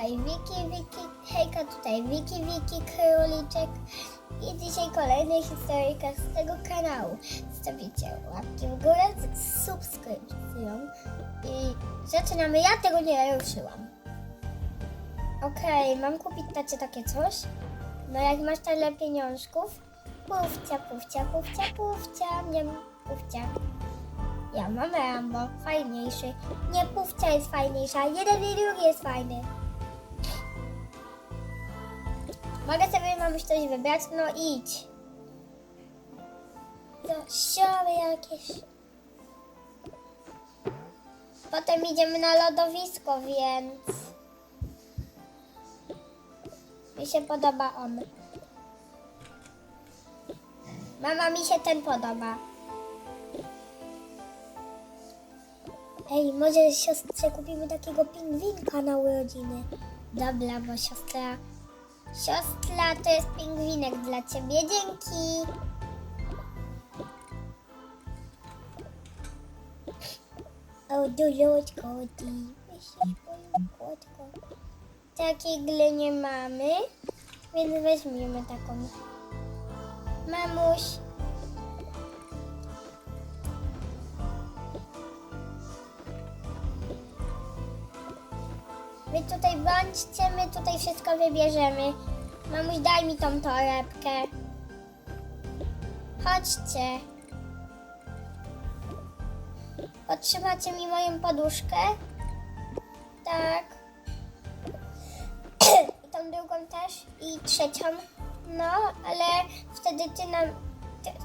Hej, Wiki, Wiki, hejka tutaj, Wiki, Wiki, Króliczek i dzisiaj kolejny historyjka z tego kanału. Zostawicie łapki w górę z subskrypcją i zaczynamy. Ja tego nie ruszyłam. Okej, mam kupić tacie takie coś. No jak masz tyle pieniążków, pufcia, pufcia, pufcia, pufcia, nie pufcia. Ja mam Rambo, fajniejszy. Nie, pufcia jest fajniejsza, jeden i drugi jest fajny. Mogę sobie mamuś coś wybrać? No idź. To siory jakieś. Potem idziemy na lodowisko, więc... Mi się podoba on. Mama, mi się ten podoba. Ej, może siostrze kupimy takiego pingwinka na urodziny. Dobra, bo siostra... Siostra, to jest pingwinek dla ciebie. Dzięki. O, dulutko, ty. Kłodką. Takiej gry nie mamy, więc weźmiemy taką. Mamuś. Wy tutaj bądźcie, my tutaj wszystko wybierzemy. Mamuś, daj mi tą torebkę. Chodźcie. Podtrzymacie mi moją poduszkę? Tak. I tą drugą też? I trzecią? No, ale wtedy ty nam...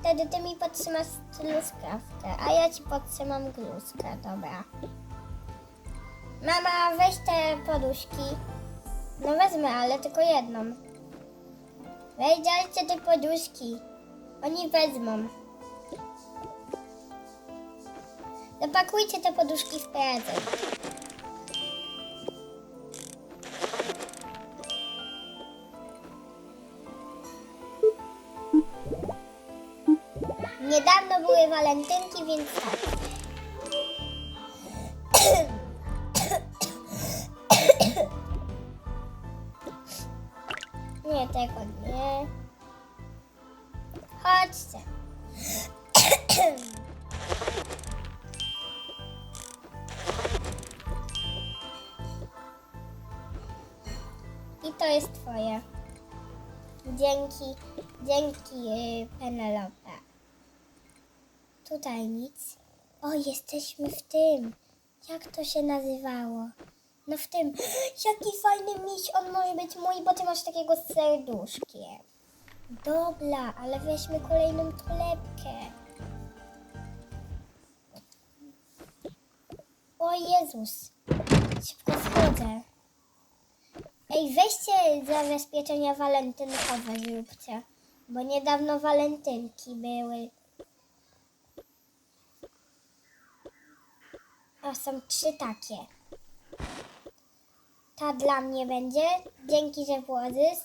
Wtedy ty mi podtrzymasz truskawkę, a ja ci podtrzymam gluskę, dobra. Mama, weź te poduszki. No wezmę, ale tylko jedną. Weź, dajcie te poduszki. Oni wezmą. Zapakujcie te poduszki w prezent. Niedawno były walentynki, więc tak. Tego nie. Chodźcie. I to jest twoje. Dzięki, dzięki yy, Penelope. Tutaj nic. O, jesteśmy w tym. Jak to się nazywało? No w tym. Jaki fajny miś, on może być mój, bo ty masz takiego z serduszkiem. Dobra, ale weźmy kolejną torebkę. O Jezus. Szybko wchodzę. Ej, weźcie zabezpieczenia walentynkowe zróbcie. Bo niedawno walentynki były. A są trzy takie. Ta dla mnie będzie. Dzięki, że włożysz.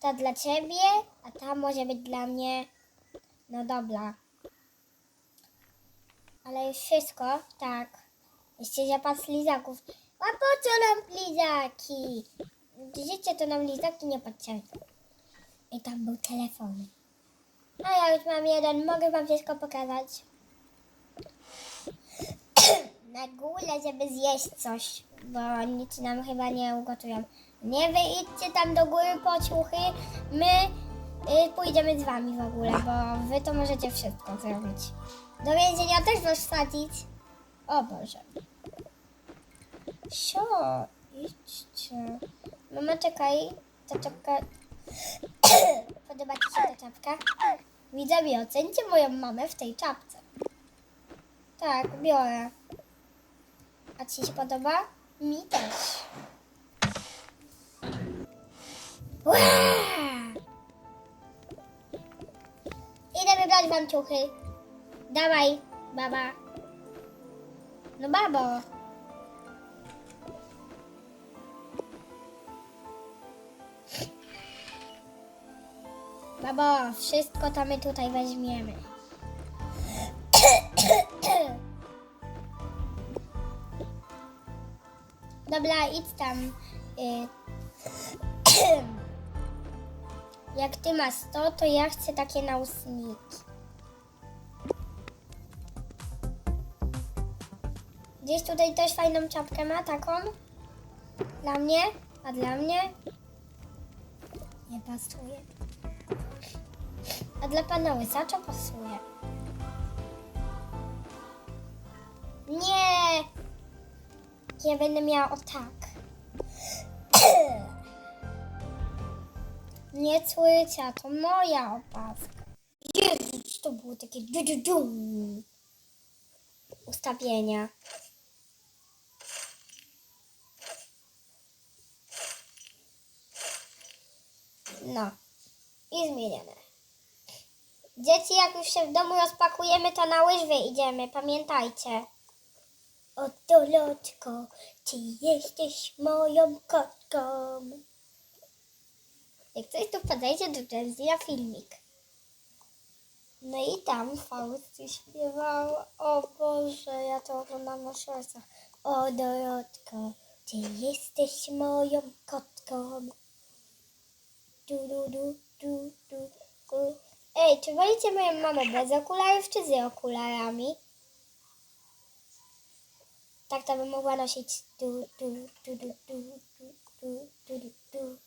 Ta dla ciebie, a ta może być dla mnie. No dobra. Ale już wszystko, tak. Jeszcze zapas lizaków. A po co nam lizaki? Życie to nam lizaki nie potrzebne. I tam był telefon. A ja już mam jeden, mogę wam wszystko pokazać. Na górę, żeby zjeść coś, bo nic nam chyba nie ugotują. Nie wy idźcie tam do góry po ciuchy, my y, pójdziemy z wami w ogóle, bo wy to możecie wszystko zrobić. Do więzienia też was wsadzić. O Boże. Sio, idźcie. Mama, czekaj, ta czapka... Podoba ci się ta czapka? Widzowie, ocencie moją mamę w tej czapce. Tak, biorę. A ci się podoba? Mi też. Ła! Idę wybrać wam ciuchy. Dawaj, baba. No babo. Babo, wszystko to my tutaj weźmiemy. Dobra, idź tam. Y, jak ty masz to, to ja chcę takie nausniki. Gdzieś tutaj też fajną czapkę ma, taką? Dla mnie? A dla mnie? Nie pasuje. A dla pana łysacza pasuje. Nie! Ja będę miała o tak. Nie cłycia, to moja opaska. Jezus, to było takie du, du, du. ustawienia. No. I zmienione. Dzieci, jak już się w domu rozpakujemy, to na łyżwy idziemy, pamiętajcie. Oto loczko, ty jesteś moją kotką. Jak coś, to podejdzie do Jenzia filmik. No i tam Fausty śpiewał, o Boże, ja to oglądam na shortsach. O Dorotko, ty jesteś moją kotką. Du, du, du, du, du, du. Ej, czy wolicie moją mamę bez okularów, czy z okularami? Tak to bym mogła nosić du, du, du, du, du, du, du, du, du, du.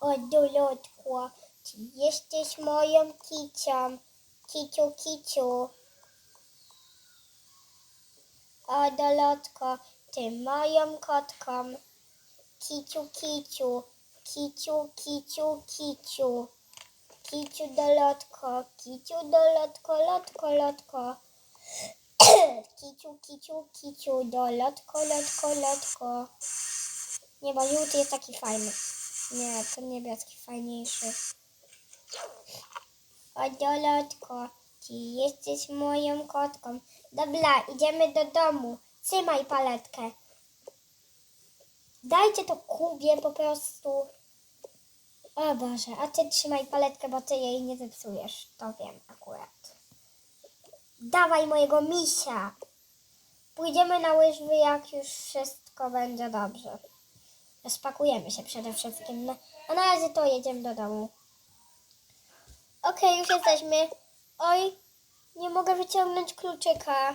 O, Dolotko, ty jesteś moją kicią. Kiciu, kiciu. O, Dolotko, ty moją kotką. Kiciu, kiciu. Kiciu, kiciu, kiciu. Kiciu, Dolotko. Kiciu, Dolotko, lotko, lotko. kiciu, kiciu, kiciu. Dolotko, lotko, lotko. Nie, bo żółty jest taki fajny. Nie, ten niebieski fajniejszy. O, Dolotko, ty jesteś moją kotką. Dobra, idziemy do domu. Trzymaj paletkę. Dajcie to Kubie po prostu. O Boże, a ty trzymaj paletkę, bo ty jej nie zepsujesz. To wiem akurat. Dawaj mojego misia. Pójdziemy na łyżwy, jak już wszystko będzie dobrze. Spakujemy się przede wszystkim. A na razie to jedziemy do domu. Okej, już jesteśmy. Oj, nie mogę wyciągnąć kluczyka.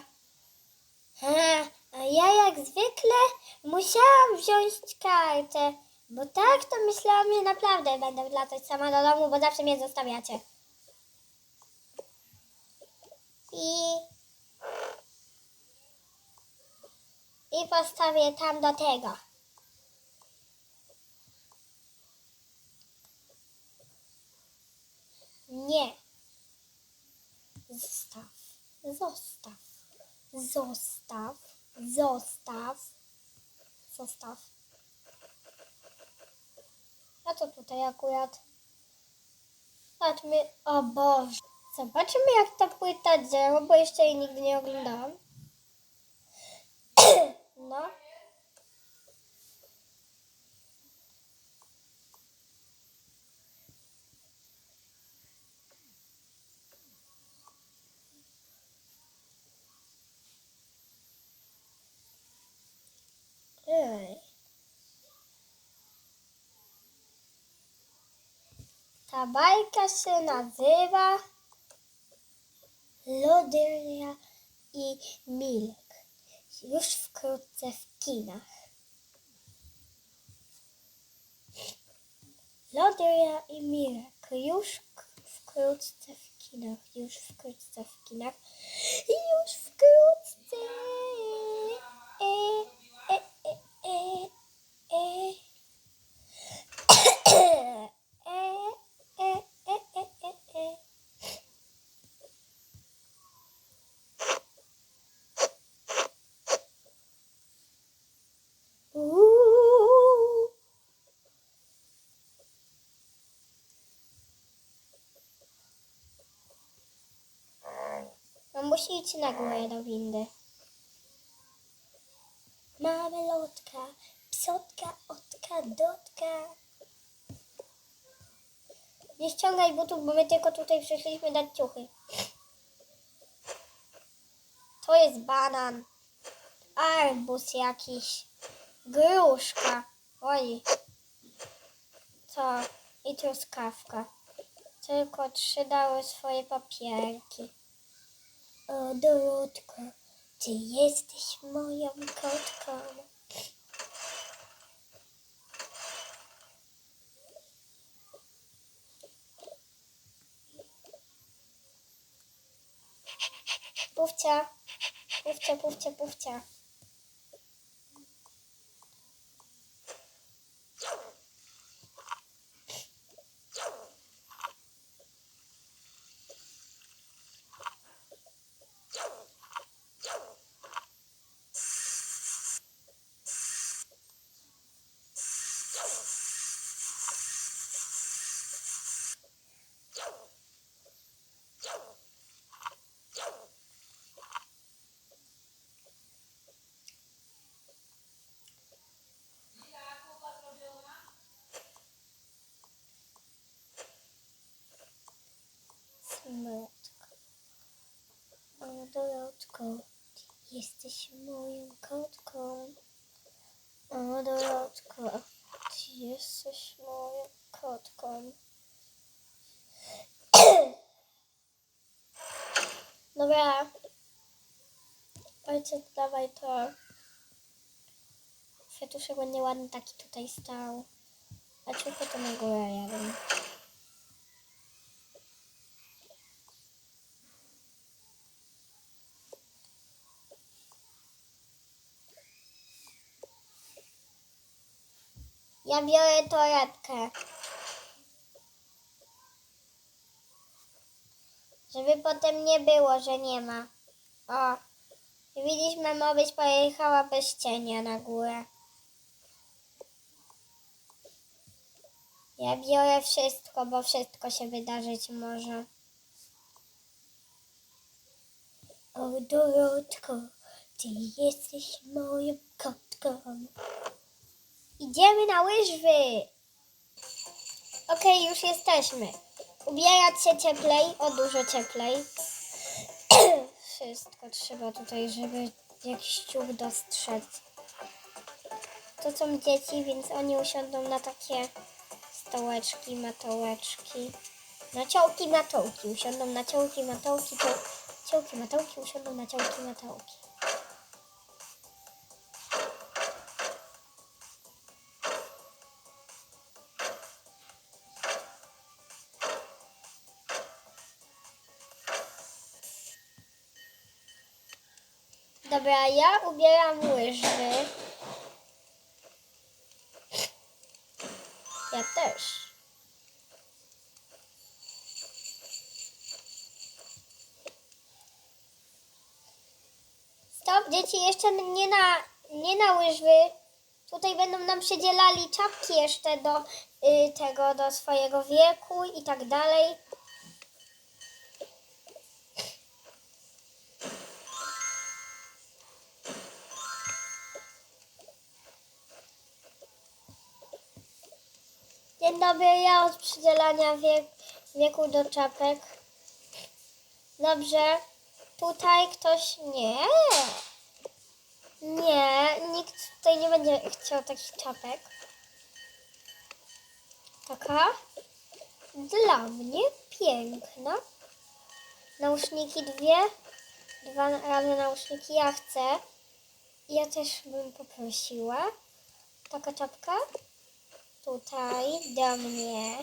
A ja jak zwykle musiałam wziąć kartę, bo tak to myślałam, że naprawdę będę wracać sama do domu, bo zawsze mnie zostawiacie. I... I postawię tam do tego. Nie. Zostaw. Zostaw. Zostaw. Zostaw. Zostaw. To tutaj akurat. Patrzmy. O Boże. Zobaczymy jak ta płyta działa, bo jeszcze jej nigdy nie oglądałam. No. Ej. Ta bajka się nazywa Loderia i Milk. Już wkrótce w kinach. Loderia i Milk. Już wkrótce w kinach. Już wkrótce w kinach. Już wkrótce. E, e, e. E, e, e, e, e, e. Uuu. No musi iść na górę do windy. Mamy lotka, psotka, otka, dotka. Nie ściągaj butów, bo my tylko tutaj przyszliśmy dać ciuchy. To jest banan. A arbuz jakiś. Gruszka. Oj. Co? I truskawka. Tylko trzy dały swoje papierki. O, Dorotko, ty jesteś moją kotką. Pufcia, pufcia, pufcia, pufcia. Smutko. O, Dorotko, ty jesteś moją kotką. O, Dorotko, ty jesteś moją kotką. Dobra. Ojciec, dawaj to. Fetuszek ładnie ładny taki tutaj stał. A ciuchy to na górę jadę. Ja biorę torebkę. Żeby potem nie było, że nie ma. O, widzisz, mamo, byś pojechała bez cienia na górę. Ja biorę wszystko, bo wszystko się wydarzyć może. O, Dorotko, ty jesteś moją kotką. Idziemy na łyżwy. Okej, już jesteśmy. Ubierać się cieplej, o dużo cieplej. Wszystko trzeba tutaj, żeby jakiś ciuch dostrzec. To są dzieci, więc oni usiądą na takie stołeczki, matołeczki. Na ciołki, matołki. Usiądą na ciołki, matołki, to ciołki, matołki, usiądą na ciołki, matołki. Dobra, ja ubieram łyżwy. Ja też. Stop, dzieci, jeszcze nie na, nie na łyżwy. Tutaj będą nam przydzielali czapki jeszcze do y, tego, do swojego wieku i tak dalej. Dzień dobry, ja od przydzielania wiek, wieku do czapek. Dobrze. Tutaj ktoś nie. Nie, nikt tutaj nie będzie chciał takich czapek. Taka dla mnie piękna. Nauszniki dwie. Dwa razy nauszniki ja chcę. Ja też bym poprosiła. Taka czapka tutaj do mnie.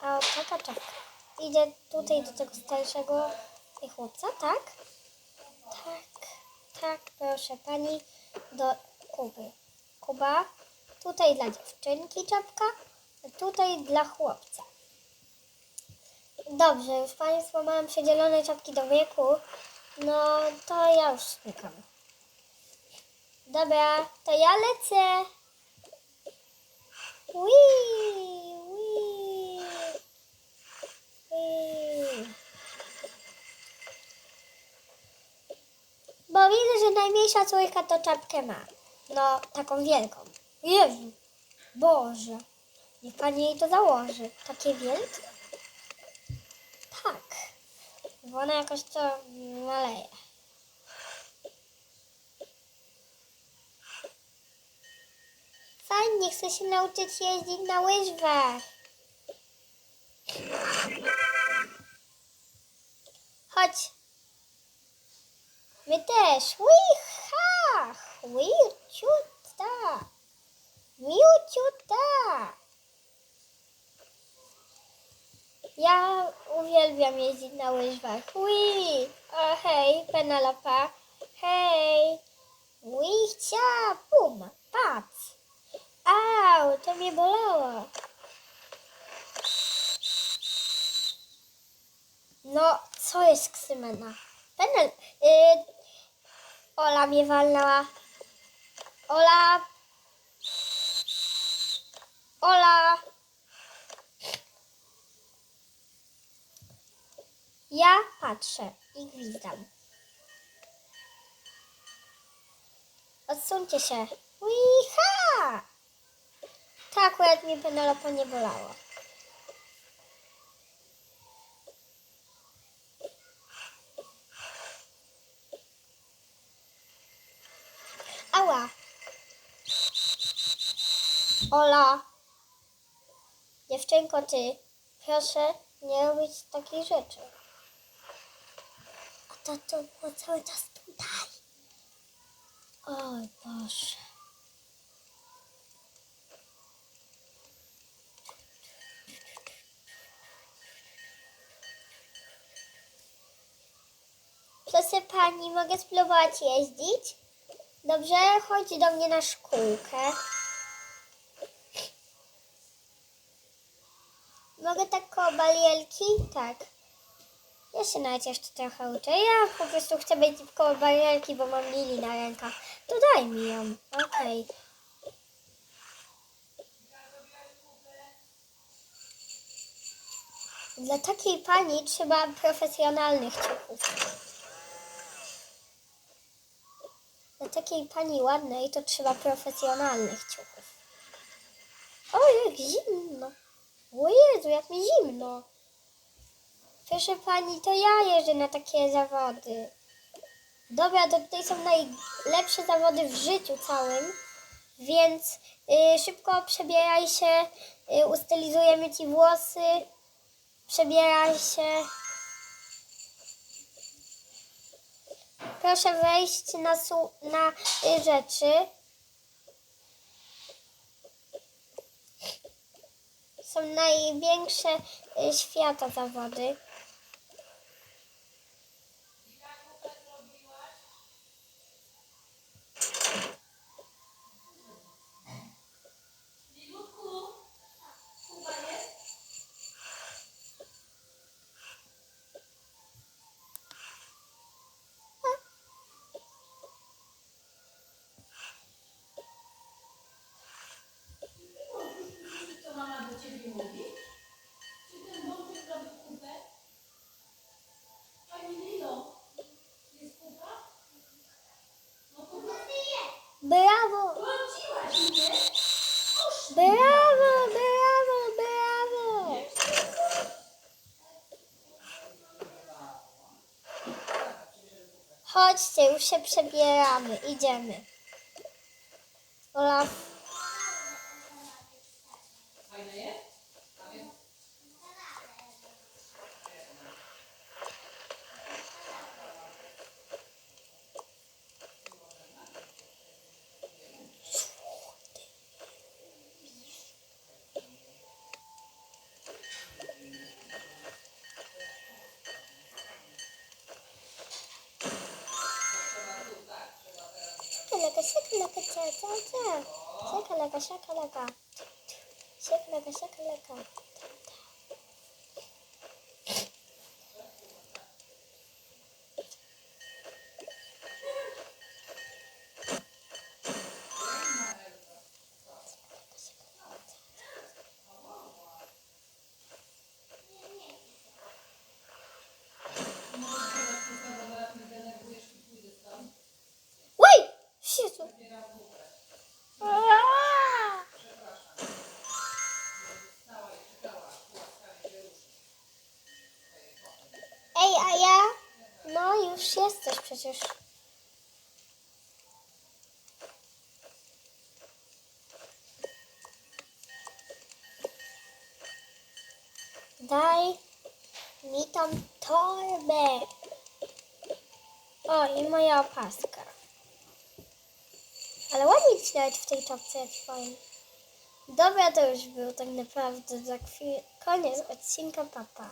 A o, taka czapka. Idę tutaj do tego starszego chłopca, tak? Tak, tak, proszę pani, do Kuby. Kuba, tutaj dla dziewczynki czapka, tutaj dla chłopca. Dobrze, już Państwo mają przydzielone czapki do wieku, no to ja już smykam. Dobra, to ja lecę. Bo widzę, że najmniejsza córka to czapkę ma. No, taką wielką. Jezu, Boże. Niech pani jej to założy. Takie wielkie? Tak. Bo ona jakoś to maleje. Fajnie, chcę się nauczyć jeździć na łyżwach. Chodź. My też. Łycha! Łyciuta. Miuciuta. Ja uwielbiam jeździć na łyżwach. Ui! O hej, Penelope. Hej! Łycia! Pum! Patrz! Au! To mnie bolało. No, co jest Ksymena? Penel... Y... Ola mnie walnęła. Ola... Ola... Ja patrzę i gwizdam. Odsuńcie się. Wiha! To akurat mnie Penelope nie bolało. Ała! Ola! Dziewczynko, ty, proszę nie robić takich rzeczy. A to było cały czas tutaj. Oj Boże. Proszę pani, mogę spróbować jeździć? Dobrze, chodź do mnie na szkółkę. Mogę tak koło barierki? Tak. Ja się nawet jeszcze trochę uczę. Ja po prostu chcę być koło barierki, bo mam lili na rękach. To daj mi ją. Okej. Dla takiej pani trzeba profesjonalnych ciuchów. Dla takiej pani ładnej to trzeba profesjonalnych ciuchów. O, jak zimno. O Jezu, jak mi zimno. Proszę pani, to ja jeżdżę na takie zawody. Dobra, to tutaj są najlepsze zawody w życiu całym, więc y, szybko przebieraj się, y,ustylizujemy ci włosy, przebieraj się. Proszę wejść na, na y, rzeczy. Są największe y, świata zawody. Co mama do ciebie mówi? Czy ten bączek robi kupę? Pani Lilo, jest kupa? No to Brawo! Brawo, brawo, brawo! Chodźcie, już się przebieramy, idziemy. Olaf, şakalaka şakalaka şakalaka şakalaka şakalaka şakalaka przecież. Daj mi tam torbę. O, i moja opaska. Ale ładnie ci w tej topce twoim. Dobra, to już był tak naprawdę za chwilę. Koniec odcinka, papa.